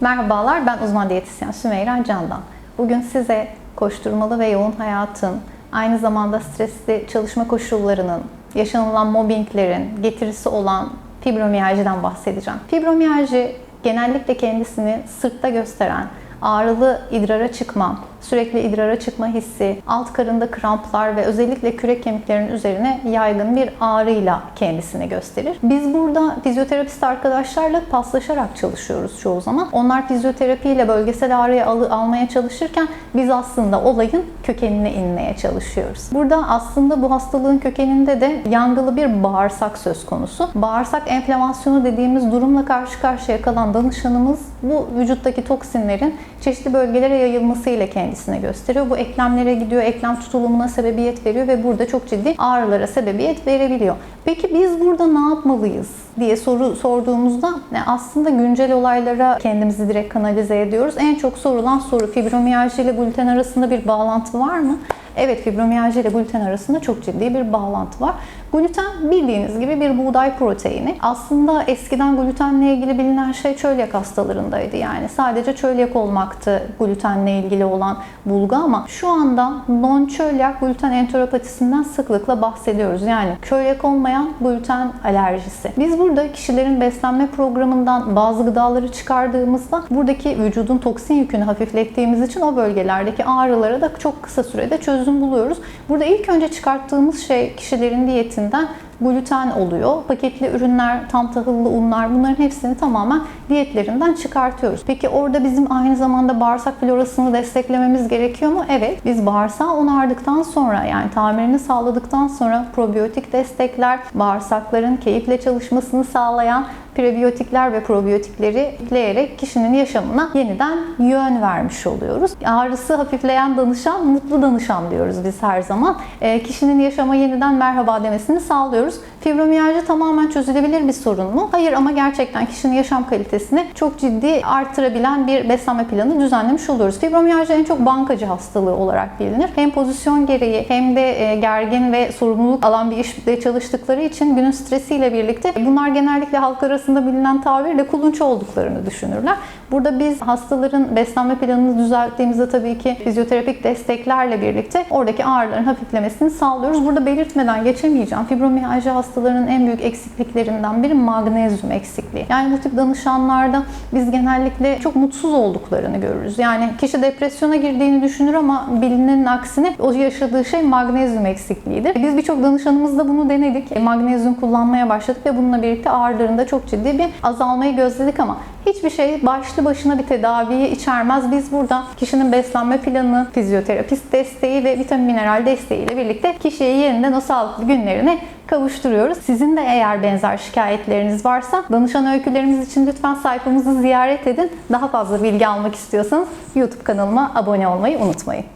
Merhabalar, ben uzman diyetisyen Sümeyra Candan. Bugün size koşturmalı ve yoğun hayatın, aynı zamanda stresli çalışma koşullarının, yaşanılan mobbinglerin getirisi olan fibromiyajiden bahsedeceğim. Fibromiyajı genellikle kendisini sırtta gösteren, ağrılı idrara çıkma, sürekli idrara çıkma hissi, alt karında kramplar ve özellikle kürek kemiklerinin üzerine yaygın bir ağrıyla kendisini gösterir. Biz burada fizyoterapist arkadaşlarla paslaşarak çalışıyoruz çoğu zaman. Onlar fizyoterapiyle bölgesel ağrıyı al- almaya çalışırken biz aslında olayın kökenine inmeye çalışıyoruz. Burada aslında bu hastalığın kökeninde de yangılı bir bağırsak söz konusu. Bağırsak enflamasyonu dediğimiz durumla karşı karşıya kalan danışanımız bu vücuttaki toksinlerin çeşitli bölgelere yayılmasıyla kendisine gösteriyor. Bu eklemlere gidiyor, eklem tutulumuna sebebiyet veriyor ve burada çok ciddi ağrılara sebebiyet verebiliyor. Peki biz burada ne yapmalıyız diye soru sorduğumuzda e, aslında güncel olaylara kendimizi direkt kanalize ediyoruz. En çok sorulan soru fibromiyalji ile gluten arasında bir bağlantı var mı? Evet fibromiyalji ile gluten arasında çok ciddi bir bağlantı var. Gluten bildiğiniz gibi bir buğday proteini. Aslında eskiden glutenle ilgili bilinen şey çölyak hastalarındaydı. Yani sadece çölyak olmaktı glutenle ilgili olan bulgu ama şu anda non-çölyak gluten enteropatisinden sıklıkla bahsediyoruz. Yani çölyak olmayan gluten alerjisi. Biz burada kişilerin beslenme programından bazı gıdaları çıkardığımızda buradaki vücudun toksin yükünü hafiflettiğimiz için o bölgelerdeki ağrılara da çok kısa sürede çözüm buluyoruz. Burada ilk önce çıkarttığımız şey kişilerin diyetinden gluten oluyor. Paketli ürünler, tam tahıllı unlar bunların hepsini tamamen diyetlerinden çıkartıyoruz. Peki orada bizim aynı zamanda bağırsak florasını desteklememiz gerekiyor mu? Evet. Biz bağırsağı onardıktan sonra yani tamirini sağladıktan sonra probiyotik destekler, bağırsakların keyifle çalışmasını sağlayan prebiyotikler ve probiyotikleri ekleyerek kişinin yaşamına yeniden yön vermiş oluyoruz. Ağrısı hafifleyen danışan, mutlu danışan diyoruz biz her zaman. E, kişinin yaşama yeniden merhaba demesini sağlıyoruz. anos Fibromiyalji tamamen çözülebilir bir sorun mu? Hayır ama gerçekten kişinin yaşam kalitesini çok ciddi artırabilen bir beslenme planı düzenlemiş oluyoruz. Fibromiyalji en çok bankacı hastalığı olarak bilinir. Hem pozisyon gereği hem de e, gergin ve sorumluluk alan bir işte çalıştıkları için günün stresiyle birlikte bunlar genellikle halk arasında bilinen tabirle kulunç olduklarını düşünürler. Burada biz hastaların beslenme planını düzelttiğimizde tabii ki fizyoterapik desteklerle birlikte oradaki ağrıların hafiflemesini sağlıyoruz. Burada belirtmeden geçemeyeceğim. Fibromiyalji hastalarının en büyük eksikliklerinden biri magnezyum eksikliği. Yani bu tip danışanlarda biz genellikle çok mutsuz olduklarını görürüz. Yani kişi depresyona girdiğini düşünür ama bilinenin aksine o yaşadığı şey magnezyum eksikliğidir. Biz birçok danışanımızda bunu denedik. E, Magnezyum kullanmaya başladık ve bununla birlikte ağrılarında çok ciddi bir azalmayı gözledik ama hiçbir şey başlı başına bir tedaviyi içermez. Biz burada kişinin beslenme planı, fizyoterapist desteği ve vitamin mineral desteğiyle birlikte kişiyi yeniden o sağlıklı günlerine kavuşturuyoruz. Sizin de eğer benzer şikayetleriniz varsa danışan öykülerimiz için lütfen sayfamızı ziyaret edin. Daha fazla bilgi almak istiyorsanız YouTube kanalıma abone olmayı unutmayın.